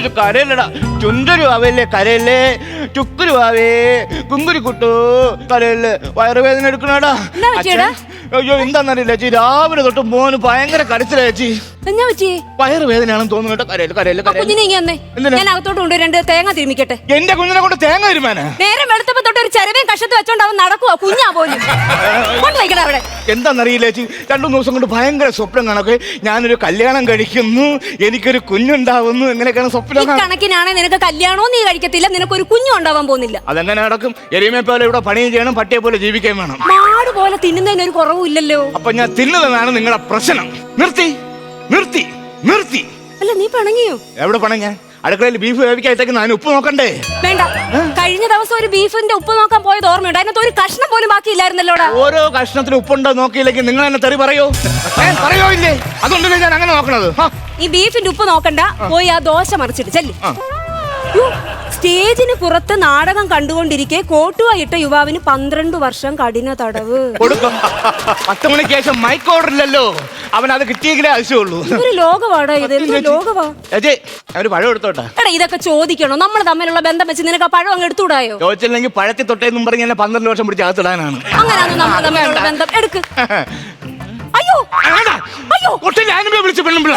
ഇത് കരയില്ലടാ. ചുണ്ടൊരു ആവല്ലേ കരയല്ലേ? ചുക്കുരു ആവേ കുങ്കുരി കുട്ടു കരയല്ലേ വയറുവേദന എടുക്കണടാ. അയ്യോ എന്താന്നറിയില്ല ചേച്ചി. രാവിലെ തൊട്ട് മോന് ഭയങ്കര കരച്ചില ചേച്ചി. എന്നാ പറ്റി? വയറുവേദനയാണെന്ന് തോന്നുന്നു കേട്ടോ. കരയിൽ കരയിൽ ആ കുഞ്ഞിനെ ഇങ്ങനെ ഞാൻ അകത്തോട്ട് തേങ്ങ തിരുമിക്കട്ടെ. എന്റെ കുഞ്ഞിനെ കൊണ്ട് തേങ്ങ തിരുമാനാ? നേരെ തൊട്ട് ഒരു ചെരവേം കഷത്ത് വെച്ചോണ്ട് അവൻ നടക്കുവാ കുഞ്ഞാ പോലും. കൊണ്ട് വയ്ക്കണ അവിടെ. എന്താണെന്നറിയില്ല ചേച്ചി രണ്ടു ദിവസം കൊണ്ട് ഭയങ്കര സ്വപ്നം കണക്ക് ഞാനൊരു കല്യാണം കഴിക്കുന്നു എനിക്കൊരു കുഞ്ഞുണ്ടാവുന്നു എങ്ങനെയൊക്കെയാണ് സ്വപ്നം? കണക്കിനാണെ നിനക്ക് കല്യാണവും നീ കഴിക്കത്തില്ല നിനക്കൊരു കുഞ്ഞും ഉണ്ടാവാൻ പോകുന്നില്ല. അതെങ്ങനെ നടക്കും? എരിമേ പോലെ ഇവിടെ പണിയും ചെയ്യണം പട്ടിയെ പോലെ ജീവിക്കാൻ വേണം. മാട് പോലെ തിന്നുന്നതിന് ഒരു കുറവില്ലല്ലോ അപ്പൊ ഞാൻ തിന്നതെന്നാണ് നിങ്ങളുടെ പ്രശ്നം. നിർത്തി നിർത്തി നിർത്തി. അല്ല നീ പണങ്ങിയോ? എവിടെ പണം ഞാൻ? അടുക്കളയിൽ ബീഫ് വേവിക്കാത്തേക്ക് ഞാൻ ഉപ്പ് നോക്കണ്ടേ? വേണ്ട. കഴിഞ്ഞ ദിവസം ഒരു ബീഫിന്റെ ഉപ്പ് നോക്കാൻ പോയത് ഓർമ്മയുണ്ട്. അതിനകത്ത് ഒരു കഷ്ണം പോലും ബാക്കിയില്ലായിരുന്നല്ലോ ഓരോ കഷ്ണത്തിന് ഉപ്പുണ്ടോ നോക്കിയില്ലെങ്കിൽ നിങ്ങൾ എന്നെ തെറി പറയോ? പറയോ ഇല്ലേ? അതുകൊണ്ടല്ലേ ഞാൻ അങ്ങനെ നോക്കണത്. ഈ ബീഫിന്റെ ഉപ്പ് നോക്കണ്ട. പോയി ആ ദോശ മറിച്ചിട്ട് ചെല്ലി. സ്റ്റേജിന് പുറത്ത് നാടകം കണ്ടുകൊണ്ടിരിക്കെ കോട്ടുവ ഇട്ട യുവാവിന് പന്ത്രണ്ട് വർഷം കഠിന തടവ്. കൊടുക്കും. പത്ത് മണിക്ക് ശേഷം മൈക്ക് ഓർഡർ ഇല്ലല്ലോ. അവൻ അത് കിട്ടിയെങ്കിലേ ആവശ്യമുള്ളൂ. ഒരു ലോകവാടാ ഇത്. എന്ത് ലോകവാ? ചേച്ചി പഴം എടുത്തോട്ടെ? എടാ ഇതൊക്കെ ചോദിക്കണോ? നമ്മൾ തമ്മിലുള്ള ബന്ധം വെച്ച് നിനക്ക് ആ പഴം അങ്ങ് എടുത്തുകൂടായോ ചോദിച്ചില്ലെങ്കിൽ പഴത്തി തൊട്ടേന്നും പറഞ്ഞ് എന്നെ പന്ത്രണ്ട് വർഷം പിടിച്ച് അകത്തിടാനാണ്. അങ്ങനെ നമ്മൾ തമ്മിലുള്ള ബന്ധം? എടുക്ക്. അയ്യോ. ആടാ. അയ്യോ. ഒട്ടും ഞാനുമ്പേ വിളിച്ച് പെണ്ണുമ്പിള്ള.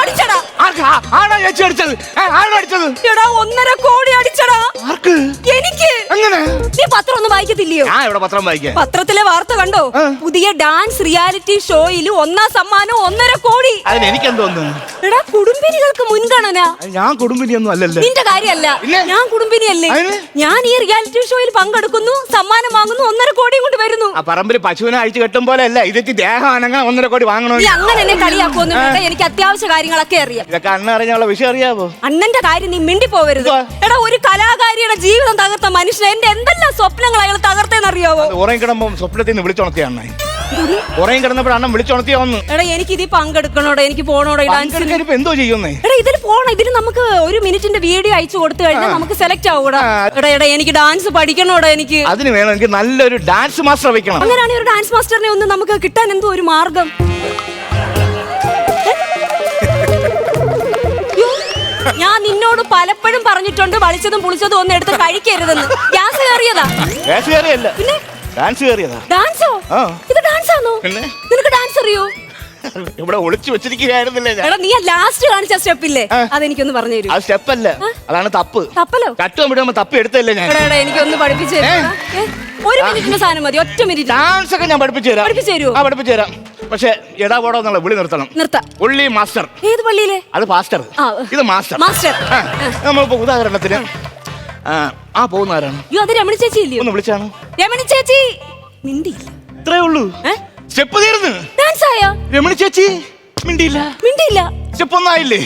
അടിച്ചടാ. ആർക്കാ? ആടാ ചേച്ചി അടിച്ചത്? ഏ, ആണോ അടിച്ചത്? എടാ ഒന്നര കോടി അടിച്ചടാ. ആർക്ക്? എനിക്ക്. എങ്ങനെ? നീ പത്രം ഒന്നും വായിക്കത്തില്ലയോ? ഞാൻ ഇവിടെ പത്രം വായിക്ക. പത്രത്തിലെ വാർത്ത കണ്ടോ? ആ. പുതിയ ഡാൻസ് റിയാലിറ്റി ഷോയിൽ ഒന്നാം സമ്മാനം ഒന്നര കോടി. അതിന് എനിക്കെന്തോന്ന് എടാ കുടുംബിനികൾക്ക് മുൻഗണന. അത് ഞാൻ കുടുംബിനിയൊന്നും അല്ലല്ലോ. നിന്റെ കാര്യമല്ല. പിന്നെ? ഞാൻ കുടുംബിനിയല്ലേ. അതിന്? ഞാൻ ഈ റിയാലിറ്റി ഷോയിൽ പങ്കെടുക്കുന്നു സമ്മാനം വാങ്ങുന്നു ഒന്നര കോടിയും കൊണ്ട് വരുന്നു. ആ പറമ്പിൽ പശുവിനെ അഴിച്ചു കെട്ടും പോലെ അല്ല. ഇതെത്തി ദേഹം അനങ്ങാൻ ഒന്നര കോടി വാങ്ങണോ? നീ അങ്ങനെ എന്നെ കളിയാക്കുമെന്ന് വേണ്ട എനിക്ക് അത്യാവശ്യ കാര്യങ്ങളൊക്കെ അറിയാം. ഇതൊക്കെ അണ്ണ അറിഞ്ഞുള്ള വിഷയം അറിയാവോ അണ്ണന്റെ കാര്യം നീ മിണ്ടി പോവരുത് എടാ ഒരു കലാകാരിയുടെ ജീവിതം തകർത്ത മനുഷ്യൻ എന്റെ എന്തെല്ലാം സ്വപ്നങ്ങൾ അയാൾ തകർത്തേന്നറിയാവോ? ഉറയും കിടമ്പോ സ്വപ്നത്തിൽ നിന്ന് വിളിച്ചുണർത്തിയ അണ്ണ ഉറയും കിടന്നപ്പോൾ അണ്ണൻ വിളിച്ചുണർത്തിയ വന്ന്. എടാ എനിക്ക് ഇതിൽ പങ്കെടുക്കണോടാ എനിക്ക് പോണോടാ ഈ ഡാൻസിന് പങ്കെടുക്കാൻ ഇപ്പൊ എന്തോ ചെയ്യുന്നേ? എടാ ഇതിൽ പോണം ഇതിൽ നമുക്ക് ഒരു മിനിറ്റിന്റെ വീഡിയോ അയച്ചു കൊടുത്തു കഴിഞ്ഞാൽ നമുക്ക് സെലക്ട് ആവൂടാ. എടാ എടാ എനിക്ക് ഡാൻസ് പഠിക്കണോടാ എനിക്ക്. അതിന് വേണം എനിക്ക് നല്ലൊരു ഡാൻസ് മാസ്റ്റർ വെക്കണം. അങ്ങനെയാണെങ്കിൽ ഒരു ഡാൻസ് മാസ്റ്ററിനെ ഒന്ന് നമുക്ക് കിട്ടാൻ എന്തോ ഒരു മാർഗം. യ്യോ, ഞാൻ നിന്നോട് പലപ്പോഴും പറഞ്ഞിട്ടുണ്ട് വളിച്ചതും പുളിച്ചതും ഒന്നും എടുത്ത് കഴിക്കരുതെന്ന്. ഗ്യാസ് കയറിയതാ. കയറിയല്ല. പിന്നെ? ഡാൻസ് കയറിയതാ. ഡാൻസോ ആ. ഇത് ഡാൻസ് ആണോ പിന്നെ? നിനക്ക് ഡാൻസ് അറിയോ? ഇവിടെ ഒളിച്ചു വെച്ചിരിക്കുകയായിരുന്നില്ലേ ഞാൻ? എടാ നീ ലാസ്റ്റ് കാണിച്ച സ്റ്റെപ്പ് ഇല്ലേ? ആ. അതെനിക്കൊന്ന് പറഞ്ഞു തരൂ. അത് അല്ല. അതാണ് തപ്പ്. തപ്പലോ? കട്ടും വിടുമ്പോ തപ്പി എടുത്തല്ലേ ഞാൻ? എടാ എടാ എനിക്കൊന്ന് പഠിപ്പിച്ചു തരൂ. ഏ? ഒരു മിനിറ്റിന്റെ സാധനം മതി ഒറ്റ മിനിറ്റ്. ഡാൻസ് ഒക്കെ ഞാൻ പഠിപ്പിച്ചു തരാം. പഠിപ്പിച്ചു തരും ആ പഠിപ്പിച്ചു തരാം. പക്ഷേ എടാ പോടോ എന്നുള്ള വിളി നിർത്തണം. നിർത്ത. ഉള്ളി മാസ്റ്റർ ഏത് പള്ളിയിലെ? അത് പാസ്റ്റർ ആ. ഇത് മാസ്റ്റർ മാസ്റ്റർ ആ, നമ്മളിപ്പോ ഉദാഹരണത്തിന് ആ, ആ പോകുന്ന ആരാണ്? അയ്യോ അത് രമണി ചേച്ചി ഇല്ലയോ? ഒന്ന് വിളിച്ചാണ്? രമണി ചേച്ചി. മിണ്ടിയില്ല. ഇത്രേ ഉള്ളൂ. സ്റ്റെപ്പ് തീർന്നു. ഡാൻസ് ആയോ രമണി ചേച്ചി മിണ്ടിയില്ല. മിണ്ടിയില്ല. സ്റ്റെപ്പ് ഒന്നായില്ലേ?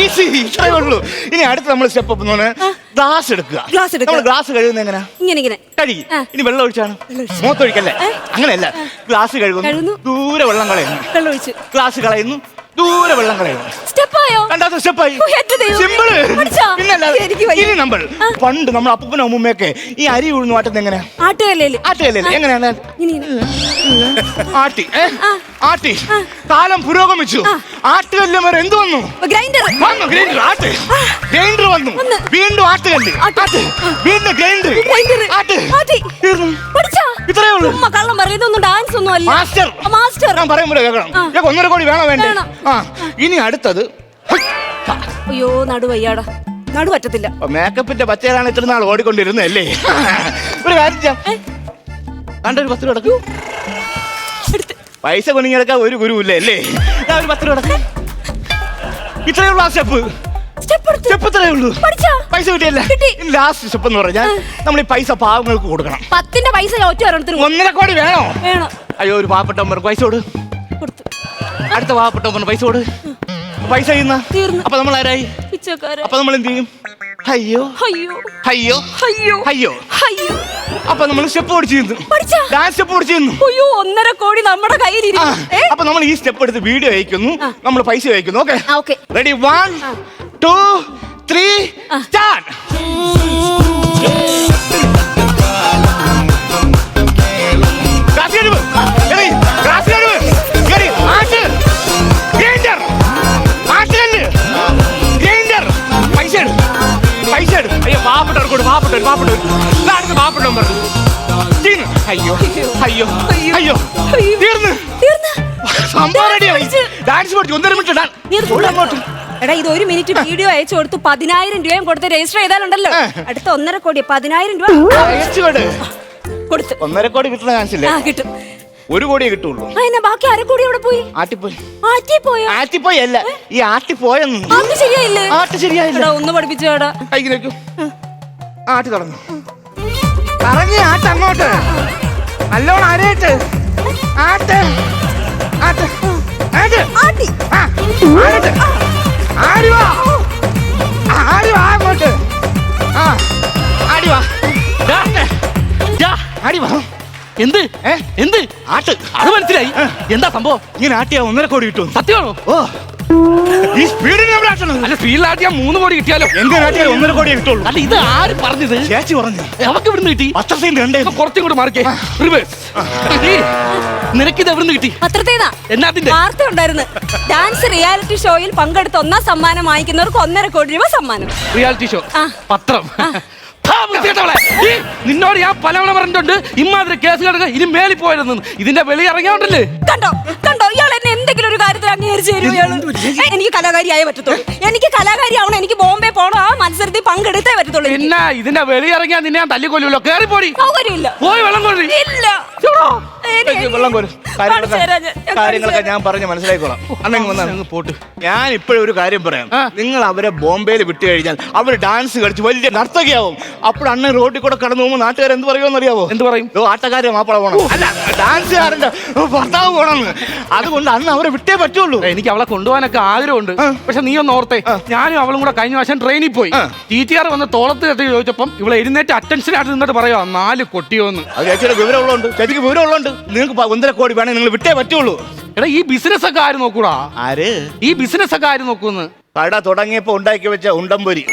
ഈസി ഇത്രേ ഉള്ളൂ. ഇനി അടുത്ത് നമ്മൾ സ്റ്റെപ്പ് ഒന്ന് ഗ്ലാസ് എടുക്കുക. ഗ്ലാസ് എടുക്കുക. നമ്മൾ ഗ്ലാസ് കഴുകുന്ന എങ്ങനെ? ഇങ്ങനെ ഇങ്ങനെ. കഴുകി. ആ. ഇനി വെള്ളം ഒഴിച്ചാണ്? മുഖത്തൊഴിക്കല്ലേ? അങ്ങനെയല്ല. ഗ്ലാസ് കഴുകുന്നു. കഴുകുന്നു. ദൂരെ വെള്ളം കളയുന്നു. വെള്ളം ഒഴിച്ച്. ഗ്ലാസ് കളയുന്നു. ദൂരെ വെള്ളം കളയണം. രണ്ടാമത്തെ സ്റ്റെപ്പായി. ഇനി നമ്മൾ പണ്ട് നമ്മൾ അപ്പനും അമ്മൂമ്മയൊക്കെ ഈ അരി ഉഴുന്നു ആട്ടുന്നത് ആട്ടുകല്ലേ എങ്ങനെയാണ്. ആട്ടി? ആട്ടി. കാലം പുരോഗമിച്ചു. ആട്ടുകല്ല് വരെ എന്ത് വന്നു? വന്നു ഗ്രൈൻഡർ. ആട്ട്. ഗ്രൈൻഡർ വന്നു. വീണ്ടും ആട്ടുകല്ല്. ആട്ട്. ആട്ട്. വീണ്ടും ഗ്രൈൻഡർ. ആട്ട്. തീർന്നു. ഇത്രയേ ഉള്ളൂ. കള്ളം ഡാൻസ് ഒന്നും അല്ല. മാസ്റ്റർ ഞാൻ പറയുമ്പോൾ കേൾക്കണം. ഞാൻ ഒന്നര കോടി വേണം വേണ്ടേ? വേണം. ആ ഇനി അടുത്തത്. അയ്യോ നടുവയ്യാടാ നടു പറ്റത്തില്ല. മേക്കപ്പിന്റെ പച്ചയിലാണ് ഇത്ര നാൾ ഓടിക്കൊണ്ടിരുന്നല്ലേ ഒരു കാര്യം കണ്ടൊരു പത്ത് കിടക്കും പൈസ കുണിങ്ങിടക്കാൻ ഒരു ഗുരുവില്ല അല്ലേ? ഞാൻ ഒരു പത്ത് കിടക്കാം ഇത്രയേ ഉള്ളൂ ആ സ്റ്റെപ്പ് സ്റ്റെപ്പ് ഇത്രയേ ഉള്ളൂ. പൈസ കിട്ടിയല്ലേ? കിട്ടി. ലാസ്റ്റ് സ്റ്റെപ്പ് എന്ന് പറഞ്ഞാൽ നമ്മൾ ഈ പൈസ പാവങ്ങൾക്ക് കൊടുക്കണം. പത്തിന്റെ പൈസ ഒറ്റ ഒന്നര കോടി വേണോ? വേണം? അയ്യോ ഒരു പാവപ്പെട്ടവർക്ക് പൈസ കൊടു. കൊടുത്തു. അടുത്ത പാവപ്പെട്ടവന് പൈസ കൊടു. പൈസ ചെയ്യുന്ന തീർന്നു. അപ്പൊ നമ്മൾ ആരായി പിച്ചക്കാരൻ അപ്പൊ നമ്മൾ എന്ത് ചെയ്യും? അയ്യോ. അയ്യോ. അയ്യോ. അയ്യോ. അയ്യോ. അയ്യോ. അപ്പൊ നമ്മൾ സ്റ്റെപ്പ് ഓടിച്ചിരുന്നു? ഡാൻസ് സ്റ്റെപ്പ് ഓടിച്ചിരുന്നു അയ്യോ ഒന്നര കോടി നമ്മുടെ കയ്യിൽ? അപ്പൊ നമ്മൾ ഈ സ്റ്റെപ്പ് എടുത്ത് വീഡിയോ അയക്കുന്നു. നമ്മൾ പൈസ അയക്കുന്നു okay? Ready one two three start അയ്യോ അയ്യോ അയ്യോ തീർന്ന്. സംഭവം റെഡിയായി ഡാൻസ് പഠിച്ചു. ഒന്നര മിനിറ്റ് അങ്ങോട്ട്. എടാ ഇത് ഒരു മിനിറ്റ് വീഡിയോ അയച്ചു കൊടുത്തു. പതിനായിരം രൂപയും കൊടുത്ത് രജിസ്റ്റർ ചെയ്താലുണ്ടല്ലോ. അടുത്ത ഒന്നര കോടി. പതിനായിരം രൂപ. കൊടുത്തു. ഒന്നര കോടി കിട്ടുന്ന ചാൻസ് ഇല്ലേ? കിട്ടും. ഒരു കോടിയേ കിട്ടുള്ളൂ. അതിനെ ബാക്കി അര കോടി അവിടെ പോയി? ആട്ടിപ്പോയി ആറ്റി പോയോ ആറ്റിപ്പോയി അല്ല. ഈ ആട്ടിപ്പോയെന്ന് അത് ശരിയായില്ലേ? ആട്ട് ശരിയായില്ല? ഒന്ന് പഠിപ്പിച്ചോടാ. കൈകിലേക്ക് ആട്ടി തുടങ്ങും കറങ്ങി ആട്ട് അങ്ങോട്ട്. നല്ലോണം അരയിട്ട്. ആട്ട്. ആട്ട്. ആട്ട്. ആട്ടി. ആട്ട്. ആടി വാ. ആടി വാ അങ്ങോട്ട്. ആ ആടി വാ. ഡാ, ഡാ, ആടി വാ. എന്ത്? എന്ത്? ആട്ട്. അത് മനസ്സിലായി. എന്താ സംഭവം? ഇങ്ങനെ ആട്ടിയാ ഒന്നര കോടി കിട്ടും സത്യമാണോ? ഓ. ഈ സ്പീഡിൽ അല്ല സ്പീഡിലാട്ടിയാ മൂന്ന് കോടി കിട്ടിയാലോ? എന്റെ ആട്ടിയാൽ ഒന്നര കോടി കിട്ടുള്ളൂ. അല്ല ഇത് ആര് പറഞ്ഞത്? ചേച്ചി പറഞ്ഞു. അവക്ക് ഇവിടുന്ന് കിട്ടി? പത്രത്തിൽ രണ്ടേ കുറച്ചും കൂടെ മാറിക്കേ. റിവേഴ്സ് നിനക്കിത് എവിടുന്ന് കിട്ടി? പത്രത്തേതാ എന്നാത്തിന്റെ വാർത്ത ഉണ്ടായിരുന്നു. ഡാൻസ് റിയാലിറ്റി ഷോയിൽ പങ്കെടുത്ത് ഒന്നാം സമ്മാനം വാങ്ങിക്കുന്നവർക്ക് ഒന്നര കോടി രൂപ സമ്മാനം. Reality show? പത്രം. നിന്നോട് ഞാൻ പലവണ പറഞ്ഞിട്ടുണ്ട്. ഇമ്മാതിരി കേസ് കിടക്കുക ഇനി മേലിൽ പോയതെന്ന് ഇതിന്റെ വെളി ഇറങ്ങിയോണ്ടല്ലേ? കണ്ടോ? ഒരു അംഗീകരിച്ചു എനിക്ക് കലാകാരിയായേ പറ്റത്തുള്ളൂ. എനിക്ക് കലാകാരി ആവണം എനിക്ക് ബോംബെ പോകണം ആ മത്സരത്തിൽ പങ്കെടുത്തേ പറ്റത്തുള്ളൂ. പിന്നെ ഇതിന്റെ വെളിയിറങ്ങിയാൽ ഇറങ്ങിയാ നിന്നെ ഞാൻ തല്ലിക്കൊല്ലുമല്ലോ കേറിപ്പോടി. പോടി സൗകര്യമില്ല. പോയി വെള്ളം കൊള്ളി. ഇല്ല. വെള്ളം കോരും കാര്യങ്ങളൊക്കെ ഞാൻ. പറഞ്ഞ് മനസ്സിലാക്കിക്കോളാം. അന്നെങ്കിൽ വന്നാ നിങ്ങൾ പോട്ട്. ഞാൻ ഇപ്പോഴും ഒരു കാര്യം പറയാം. നിങ്ങൾ അവരെ ബോംബെയിൽ വിട്ടു കഴിഞ്ഞാൽ അവർ ഡാൻസ് കളിച്ച് വലിയ നർത്തകിയാവും. അപ്പോൾ അണ്ണൻ റോഡിൽ കൂടെ കടന്നു പോകുമ്പോൾ നാട്ടുകാർ എന്ത് പറയുമെന്ന് അറിയാവോ? എന്ത് പറയും? ഓ ആട്ടക്കാരെ മാപ്പിള പോണം. അല്ല ഡാൻസുകാരന്റെ ഭർത്താവ് പോണെന്ന്. അതുകൊണ്ട് അന്ന് അവരെ വിട്ടേ പറ്റുള്ളൂ. എനിക്ക് അവളെ കൊണ്ടുപോകാനൊക്കെ ആഗ്രഹമുണ്ട്. പക്ഷെ നീ ഒന്ന് ഓർത്തേ ഞാനും അവളും കൂടെ കഴിഞ്ഞ വർഷം ട്രെയിനിൽ പോയി. ടി ടി ആർ വന്ന് തോളത്ത് കെട്ടി ചോദിച്ചപ്പം ഇവളെ എഴുന്നേറ്റ് അറ്റൻഷൻ ആയിട്ട് നിന്നിട്ട് പറയാം നാല് കൊട്ടിയോന്ന്. വിവരമുള്ളതുണ്ട്. ചേച്ചിക്ക് വിവരമുള്ളതുണ്ട്. നിങ്ങൾക്ക് ഒന്നര കോടി വേണേ നിങ്ങൾ വിട്ടേ പറ്റുള്ളൂ. എടാ ഈ ബിസിനസ് ഒക്കെ ആര് നോക്കൂടാ? ആര്? ഈ ബിസിനസ് ഒക്കെ ആര് നോക്കൂന്ന്? കട തുടങ്ങിയപ്പോ ഉണ്ടാക്കി വെച്ച ഉണ്ടംപൊരി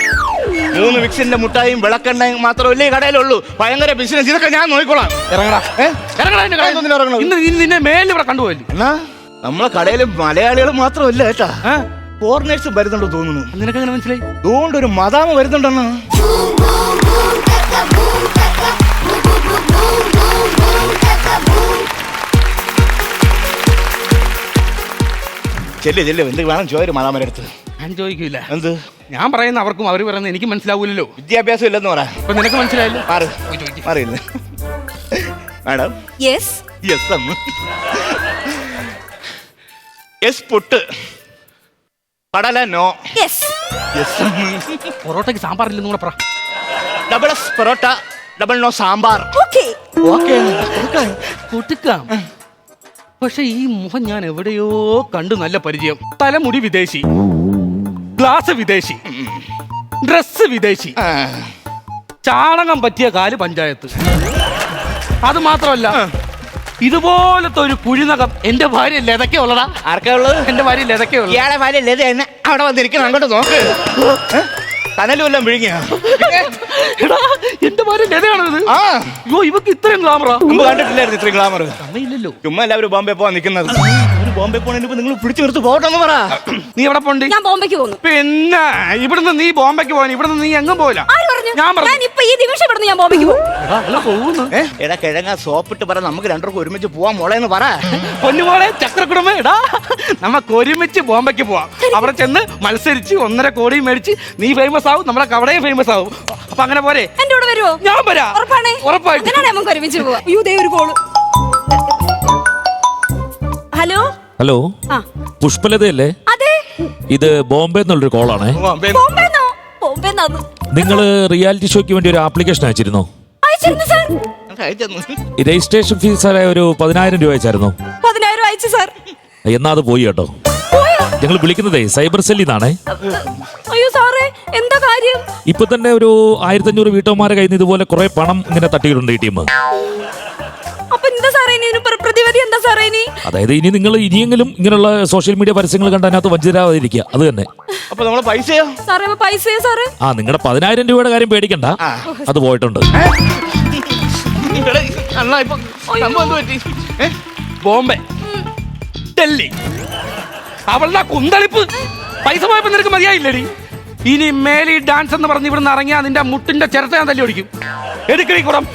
മൂന്ന് മിക്സിന്റെ മുട്ടായും വിളക്കെണ്ണയും മാത്രമല്ലേ കടയിലുള്ളൂ. ഭയങ്കര ബിസിനസ് ഇതൊക്കെ ഞാൻ നോക്കിക്കോളാം. ഇറങ്ങടാ. ഇറങ്ങടാ? ഇന്ന് നിന്നെ മേലിൽ ഇവിടെ കണ്ടുപോയില്ലേ? എന്നാ? നമ്മളെ കടയിൽ മലയാളികൾ മാത്രമല്ല കേട്ടാ. ആ? ഫോറിനേഴ്സ് വരുന്നുണ്ടോ തോന്നുന്നു. നിനക്ക് അങ്ങനെ മനസ്സിലായി? അതുകൊണ്ട് ഒരു മതാമ വരുന്നുണ്ടെന്ന്. ചെല്ലേ ചെല്ലേ. എന്ത് വേണം ചോര് മാതാമരടുത്ത് ഞാൻ ചോദിക്കൂല. എന്ത്? ഞാൻ പറയുന്ന അവർക്കും അവർ പറയുന്നത് എനിക്ക് മനസ്സിലാവൂലല്ലോ. വിദ്യാഭ്യാസം ഇല്ലെന്ന് പറ. അപ്പൊ നിനക്ക് മനസ്സിലായല്ലോ? മാറ്. മാറിയില്ല? മാഡം. യെസ് യെസ് അമ്മ യെസ് പൊട്ട്. കടല നോ യെസ് യെസ് പൊറോട്ടയ്ക്ക് സാമ്പാറില്ലെന്ന് കൂടെ പറ. Double yes parotta double no sambar. Okay okay കൊടുക്കാം. പക്ഷെ ഈ മുഖം ഞാൻ എവിടെയോ കണ്ടു നല്ല പരിചയം. തലമുടി വിദേശി. ഗ്ലാസ് വിദേശി. ഡ്രസ് വിദേശി. ചാണകം പറ്റിയ കാൽ പഞ്ചായത്ത്. അത് മാത്രമല്ല ഇതുപോലത്തെ ഒരു കുഴിനകം എന്റെ ഭാര്യ ലതക്കെ ഉള്ളടാ. ആർക്കാ ഉള്ളത്? എന്റെ ഭാര്യ ലതക്കെ ഉള്ളത് ഇയാളെ ഭാര്യ ലത എന്നെ അവിടെ വന്നിരിക്കണം അങ്ങോട്ട് നോക്ക്. എല്ലാം വിഴുങ്ങിയ. എടാ എന്റെ ഭാര്യ ലതയാണോ ഇത് ആ. അയ്യോ ഇവക്ക് ഇത്രയും ഗ്ലാമറാ മുമ്പ് കണ്ടിട്ടില്ലായിരുന്നു ഇത്രയും ഗ്ലാമർ അമ്മയില്ലല്ലോ ചുമ്മാ എല്ലാവരും ബോംബെ പോവാൻ നിൽക്കുന്നത് ഒരു ബോംബെ പോണതിന് നിങ്ങൾ പിടിച്ചു നിർത്ത് പോകട്ടെന്ന് പറ. നീ എവിടെ പോണ്ടി ഞാൻ ബോംബെക്ക് പോകുന്നു. പിന്നെ ഇവിടുന്ന് നീ ബോംബെക്ക് പോകാൻ ഇവിടുന്ന് നീ എങ്ങും പോയില്ല പറഞ്ഞു. ഞാൻ പറഞ്ഞു. ഞാൻ ഇപ്പൊ ഈ നിമിഷം ഇവിടുന്ന് ഞാൻ ബോംബെക്ക് പോകും. ഏ? എടാ കിഴങ്ങ സോപ്പിട്ട് പറ നമുക്ക് രണ്ടുപേർക്കും ഒരുമിച്ച് പോവാൻ മോളെ എന്ന് പറ. പൊന്നുമോളെ ചക്രക്കുടമ എടാ. നമുക്ക് ഒരുമിച്ച് ബോംബെക്ക് പോവാം. അവിടെ ചെന്ന് മത്സരിച്ച് ഒന്നര കോടി മേടിച്ച് നീ ഫേമസ് ആവും നമ്മളെ കവടയും ഫേമസ് ആവും. അപ്പൊ അങ്ങനെ പോരെ. എന്റെ കൂടെ വരുമോ ഞാൻ വരാം. ഉറപ്പാണേ? ഉറപ്പായിട്ടും. അങ്ങനെയാണെ നമുക്ക് ഒരുമിച്ച് പോവാ. അയ്യോ ദേ ഒരു കോൾ ഹലോ? ഹലോ? ആ. പുഷ്പലതയല്ലേ? അതെ. ഇത് ബോംബെ എന്നുള്ളൊരു കോളാണേ ബോംബെ. ബോംബെന്നോ? ബോംബെന്നാന്ന്. നിങ്ങൾ റിയാലിറ്റി ഷോയ്ക്ക് വേണ്ടി ഒരു ആപ്ലിക്കേഷൻ അയച്ചിരുന്നോ? അയച്ചിരുന്നു സാർ. രജിസ്ട്രേഷൻ ഫീസ് ഒരു പതിനായിരം രൂപ അയച്ചായിരുന്നു. പതിനായിരം അയച്ചു സാർ. എന്നാ അത് പോയി കേട്ടോ. ഞങ്ങൾ വിളിക്കുന്നതേ സൈബർ സെല്ലിൽ നിന്നാണേ. അയ്യോ സാറേ എന്താ കാര്യം? ഇപ്പൊ തന്നെ ഒരു ആയിരത്തഞ്ഞൂറ് വീട്ടമ്മമാരെ കയ്യിൽ നിന്ന് ഇതുപോലെ കുറെ പണം ഇങ്ങനെ തട്ടിയിട്ടുണ്ട് ഈ ടീം. എന്താ സാറേ ഇനി ഇതിന് പ്ര- പ്രതിവിധി എന്താ സാറേ ഇനി? അതായത് ഇനി നിങ്ങൾ ഇനിയെങ്കിലും ഇങ്ങനെയുള്ള സോഷ്യൽ മീഡിയ പരസ്യങ്ങൾ കണ്ട് അതിനകത്ത് വഞ്ചിതരാതിരിക്കുക അത് തന്നെ. അപ്പൊ നമ്മളെ പൈസയോ? സാറേ അപ്പൊ പൈസയോ സാറേ? ആ നിങ്ങളുടെ പതിനായിരം രൂപയുടെ കാര്യം പേടിക്കണ്ട. അത് പോയിട്ടുണ്ട്. ഇവിടെ അണ്ണാ ഇപ്പൊ സംഭവം എന്ത് പറ്റി? ഏ? ബോംബെ. ഡൽഹി. അവളുടെ ആ കുന്തളിപ്പ്. പൈസ പോയപ്പോ നിനക്ക് മതിയായില്ലടി? ഇനി മേലി ഡാൻസ് എന്ന് പറഞ്ഞ് ഇവിടുന്ന് ഇറങ്ങിയാ നിന്റെ മുട്ടിന്റെ ചിരട്ട ഞാൻ തല്ലി ഓടിക്കും എടുക്കടി കുടം.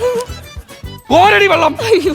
കോരടി വെള്ളം. അയ്യോ.